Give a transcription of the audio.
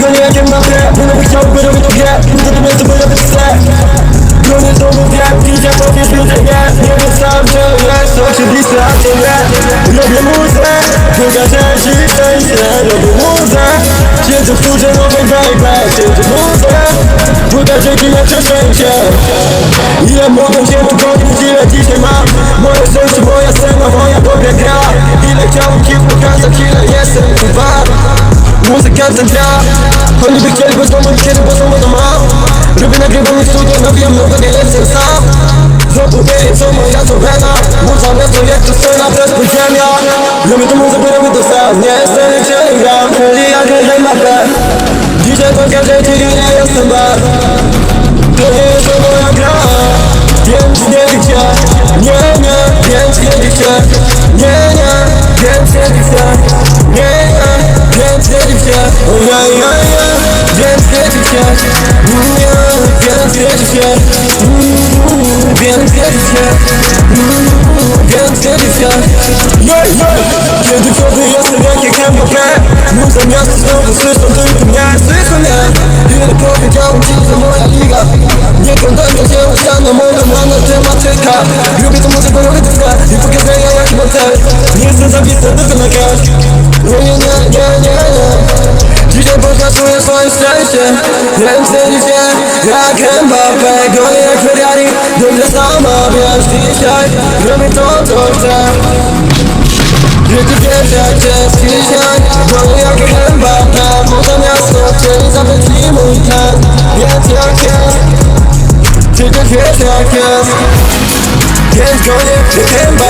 gonię jak na tyle Będę chciałby robię to wie. Natomiast to będę też chcę Bronię no to mówię. Widzę powiesz ludzie nie Nie wiem sam czy wiesz Oczywiste a to nie Robię muzę. Druga część i szczęście Robię muzę. Siedzę w kurze nowej baby Siedzę w muzę. Buda dzięki na przeszczęście Ile mogę się tu podnieść Ile dzisiaj mam Moje szczęście, moja scena, moja dobra gra. Ile chciałem ci pokazać Ile jestem chyba Muzyka ten gra. Oni by chcieli bez domu, kiedy bez domu to mam. Robię nagrywam w studio, no wiem, no nie jestem sam. Zrobię co moja to wena Muza to jak to scena, bez podziemia Robię to muzykę, robię to sam Nie jestem gdzie gram, czyli jak nie ma Dzisiaj pokażę ci, nie jestem bar nie gdzie Nie, więc nie gdzie Więc nie gdzie Więc nie Yeah, yeah Kiedy wtedy jestem jak jak MBP Muza miasto znowu słyszą tylko mnie Słyszą mnie Ile powiedziałem ci, że moja liga Nie kontaktuj się ścianą, moja mana tematyka Lubię to muzykę, robię to gra I pokazuję jak mam cel Nie jestem zabity tylko na cash dzisiaj jak Mbappé Gonię jak Ferrari. Dobrze sama wiesz dzisiaj Robię to co chcę. Życie wiesz jak jest dzisiaj Gonię jak Mbappé Poza miasto chcieli zabrać mi mój ten Więc jak jest Życie wiesz jak jest. Więc gonię jak Mbappé